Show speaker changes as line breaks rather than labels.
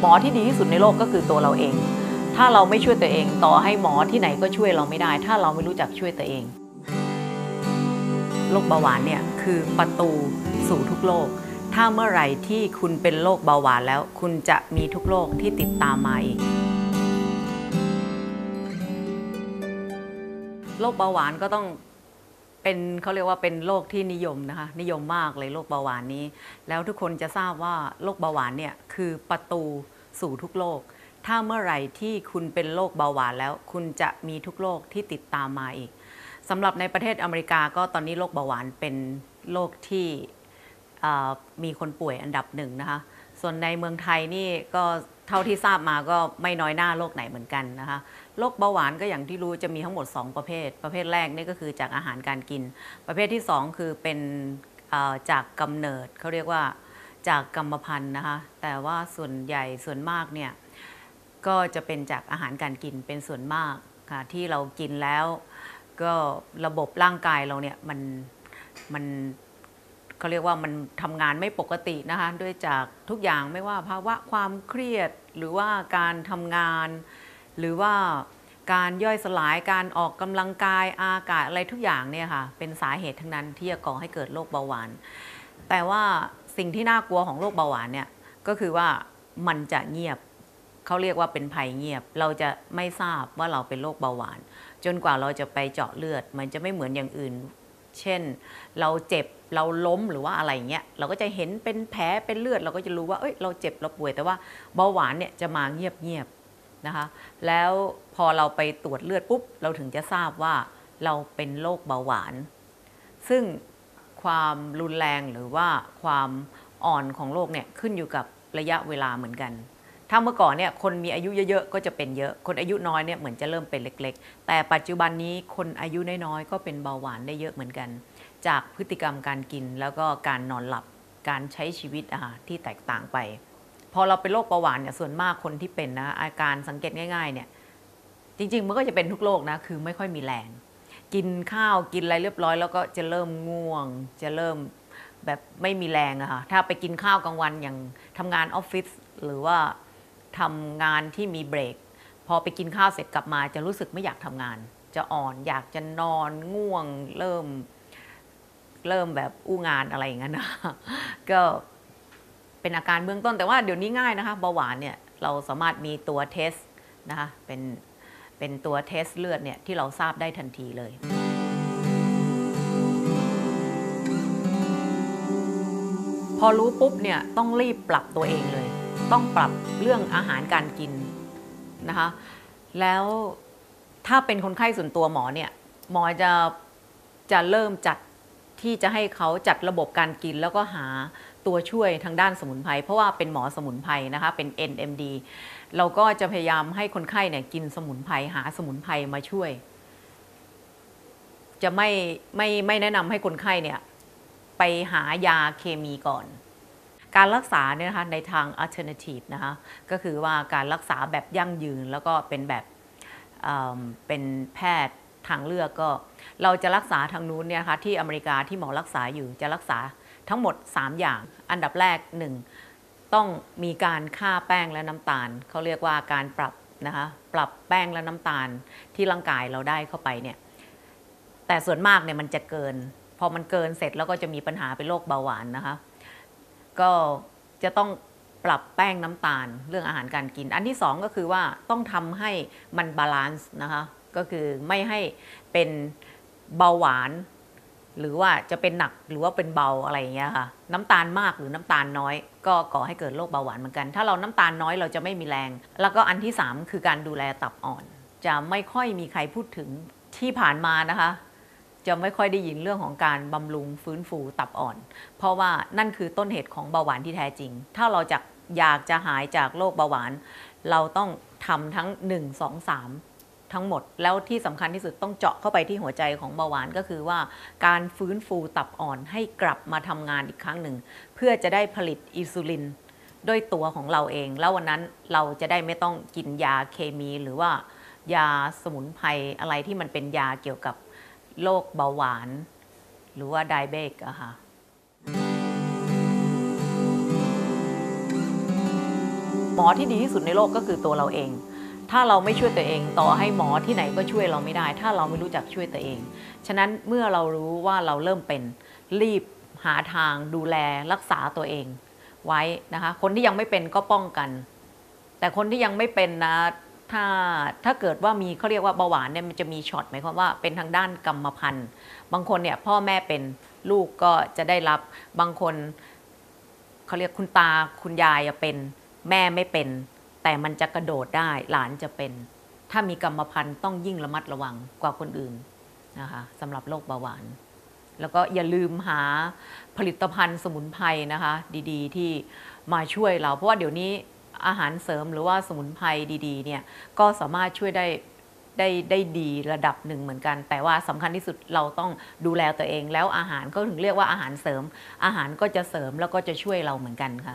หมอที่ดีที่สุดในโลกก็คือตัวเราเอง ถ้าเราไม่ช่วยตัวเอง ต่อให้หมอที่ไหนก็ช่วยเราไม่ได้ ถ้าเราไม่รู้จักช่วยตัวเองโรคเบาหวานเนี่ยคือประตูสู่ทุกโรคถ้าเมื่อไหร่ที่คุณเป็นโรคเบาหวานแล้ว คุณจะมีทุกโรคที่ติดตามมาอีกโรคเบาหวานก็ต้อง เป็นเขาเรียกว่าเป็นโรคที่นิยมนะคะนิยมมากเลยโรคเบาหวานนี้ แล้วทุกคนจะทราบว่าโรคเบาหวานเนี่ยคือประตูสู่ทุกโรคถ้าเมื่อไหร่ที่คุณเป็นโรคเบาหวานแล้ว คุณจะมีทุกโรคที่ติดตามมาอีกสำหรับในประเทศอเมริกาก็ตอนนี้โรคเบาหวานเป็นโรคที่ มีคนป่วยอันดับหนึ่งนะคะ ส่วนในเมืองไทยนี่ก็เท่าที่ทราบมาก็ไม่น้อยหน้าโรคไหนเหมือนกันนะคะ โรคเบาหวานก็อย่างที่รู้จะมีทั้งหมด 2 ประเภท ประเภทแรกนี่ก็คือจากอาหารการกิน ประเภทที่ 2 คือเป็นจากกำเนิดเขาเรียกว่าจากกรรมพันธุ์นะคะ แต่ว่าส่วนใหญ่ส่วนมากเนี่ยก็จะเป็นจากอาหารการกินเป็นส่วนมากค่ะที่เรากินแล้ว ก็ระบบร่างกายเราเนี่ยมันมัน เขาเรียกว่ามันทำงานไม่ปกตินะคะด้วยจากทุกอย่างไม่ว่าภาวะความเครียดหรือว่าการทำงาน หรือว่าการย่อยสลายการออกกำลังกายอากาศอะไรทุกอย่างเนี่ยค่ะเป็นสาเหตุทั้งนั้นที่จะก่อให้เกิดโรคเบาหวาน แต่ว่าสิ่งที่น่ากลัวของโรคเบาหวานเนี่ยก็คือว่ามันจะเงียบเขาเรียกว่าเป็นภัยเงียบ เราจะไม่ทราบว่าเราเป็นโรคเบาหวาน จนกว่าเราจะไปเจาะเลือด มันจะไม่เหมือนอย่างอื่น เช่น เราเจ็บ เราล้มหรือว่าอะไรเงี้ยเราก็จะเห็นเป็นแผลเป็นเลือด เราก็จะรู้ว่าเอ้ยเราเจ็บเราป่วยแต่ว่าเบาหวานเนี่ยจะมาเงียบๆนะคะ แล้วพอเราไปตรวจเลือดปุ๊บเราถึงจะทราบว่าเราเป็นโรคเบาหวาน ซึ่งความรุนแรงหรือว่าความอ่อนของโรคเนี่ยขึ้นอยู่กับระยะเวลาเหมือนกัน ถ้าเมื่อก่อนเนี่ยคนมีอายุเยอะๆ ก็จะเป็นเยอะ คนอายุน้อยเนี่ยเหมือนจะเริ่มเป็นเล็ก ๆ แต่ปัจจุบันนี้คนอายุน้อยๆ ก็เป็นเบาหวานได้เยอะเหมือนกัน จากพฤติกรรมการกินแล้วก็การนอนหลับ การใช้ชีวิตที่แตกต่างไป พอเราเป็นโรคเบาหวานเนี่ยส่วนมากคนที่เป็นนะอาการสังเกตง่ายๆเนี่ยจริง ๆ มันก็จะเป็นทุกโรคนะคือไม่ค่อยมีแรง กินข้าวกินอะไรเรียบร้อย แล้วก็จะเริ่มง่วง จะเริ่มแบบไม่มีแรงอะค่ะถ้าไปกินข้าวกลางวันอย่างทำงานออฟฟิศหรือว่า ทำงานที่มีเบรก พอไปกินข้าวเสร็จกลับมาจะรู้สึกไม่อยากทำงาน จะอ่อนอยากจะนอนง่วงเริ่มเริ่มแบบอู้งานอะไรอย่างนั้นนะก็เป็นอาการเบื้องต้นแต่ว่าเดี๋ยวนี้ง่ายนะคะเบาหวานเนี่ยเราสามารถมีตัวเทสนะคะเป็นเป็นตัวเทสเลือดเนี่ยที่เราทราบได้ทันทีเลย พอรู้ปุ๊บเนี่ยต้องรีบปรับตัวเองเลย ต้องปรับเรื่องอาหารการกินนะคะแล้วถ้าเป็นคนไข้ส่วนตัวหมอเนี่ยหมอจะจะเริ่มจัดที่จะให้เขาจัดระบบการกินแล้วก็หาตัวช่วยทางด้านสมุนไพรเพราะว่าเป็นหมอสมุนไพรนะคะเป็น NMD เราก็จะพยายามให้คนไข้เนี่ยกินสมุนไพรหาสมุนไพรมาช่วย จะไม่ไม่ไม่แนะนำให้คนไข้เนี่ยไปหายาเคมีก่อน การรักษาเนี่ยนะคะในทาง alternative นะคะก็คือว่าการรักษาแบบยั่งยืนแล้วก็เป็นแบบเเป็นแพทย์ทางเลือกก็ เราจะรักษาทางนู้นเนี่ยะคะที่อเมริกาที่หมอรักษาอยู่จะรักษาทั้งหมด 3 อย่าง อันดับแรก 1 ต้องมีการฆ่าแป้งและน้ำตาล เขาเรียกว่าการปรับนะคะปรับแป้งและน้ำตาลที่ร่างกายเราได้เข้าไปเนี่ยแต่ส่วนมากเนี่ยมันจะเกิน พอมันเกินเสร็จแล้วก็จะมีปัญหาเป็นโรคเบาหวานนะคะ ก็จะต้องปรับแป้งน้ำตาลเรื่องอาหารการกิน อันที่สองก็คือว่าต้องทำให้มันบาลานซ์นะคะ ก็คือไม่ให้เป็นเบาหวาน หรือว่าจะเป็นหนักหรือว่าเป็นเบาอะไรอย่างเงี้ยค่ะ น้ำตาลมากหรือน้ำตาลน้อย ก็ก่อให้เกิดโรคเบาหวานเหมือนกัน ถ้าเราน้ำตาลน้อยเราจะไม่มีแรง แล้วก็อันที่สามคือการดูแลตับอ่อน จะไม่ค่อยมีใครพูดถึงที่ผ่านมานะคะ จะไม่ค่อยได้ยินเรื่องของการบำรุงฟื้นฟูตับอ่อน เพราะว่านั่นคือต้นเหตุของเบาหวานที่แท้จริง ถ้าเราจะอยากจะหายจากโรคเบาหวาน เราต้องทำทั้ง 1 2 3 ทั้งหมด แล้วที่สำคัญที่สุดต้องเจาะเข้าไปที่หัวใจของเบาหวานก็คือว่า การฟื้นฟูตับอ่อนให้กลับมาทำงานอีกครั้งหนึ่ง เพื่อจะได้ผลิตอินซูลินด้วยตัวของเราเอง แล้ววันนั้นเราจะได้ไม่ต้องกินยาเคมีหรือว่ายาสมุนไพรอะไรที่มันเป็นยาเกี่ยวกับ โรคเบาหวาน หรือว่าไดเบกอะค่ะหมอที่ดีที่สุดในโลกก็คือตัวเราเอง ถ้าเราไม่ช่วยตัวเอง ต่อให้หมอที่ไหนก็ช่วยเราไม่ได้ ถ้าเราไม่รู้จักช่วยตัวเอง ฉะนั้นเมื่อเรารู้ว่าเราเริ่มเป็น รีบหาทางดูแลรักษาตัวเอง ไว้นะคะ คนที่ยังไม่เป็นก็ป้องกัน แต่คนที่ยังไม่เป็นนะ ถ้าถ้าเกิดว่ามีเขาเรียกว่าเบาหวานเนี่ยมันจะมีช็อตหมายความว่าเป็นทางด้านกรรมพันธุ์ บางคนเนี่ยพ่อแม่เป็นลูกก็จะได้รับบางคนเขาเรียกคุณตาคุณยายอะเป็นแม่ไม่เป็น แต่มันจะกระโดดได้หลานจะเป็น ถ้ามีกรรมพันธุ์ต้องยิ่งระมัดระวังกว่าคนอื่นนะคะสำหรับโรคเบาหวาน แล้วก็อย่าลืมหาผลิตภัณฑ์สมุนไพรนะคะ ดีๆ ที่มาช่วยเราเพราะว่าเดี๋ยวนี้ อาหารเสริมหรือว่าสมุนไพรดีๆเนี่ยก็สามารถช่วยได้ได้ได้ดีระดับหนึ่งเหมือนกัน แต่ว่าสำคัญที่สุดเราต้องดูแลตัวเอง แล้วอาหารก็ถึงเรียกว่าอาหารเสริม อาหารก็จะเสริมแล้วก็จะช่วยเราเหมือนกันค่ะ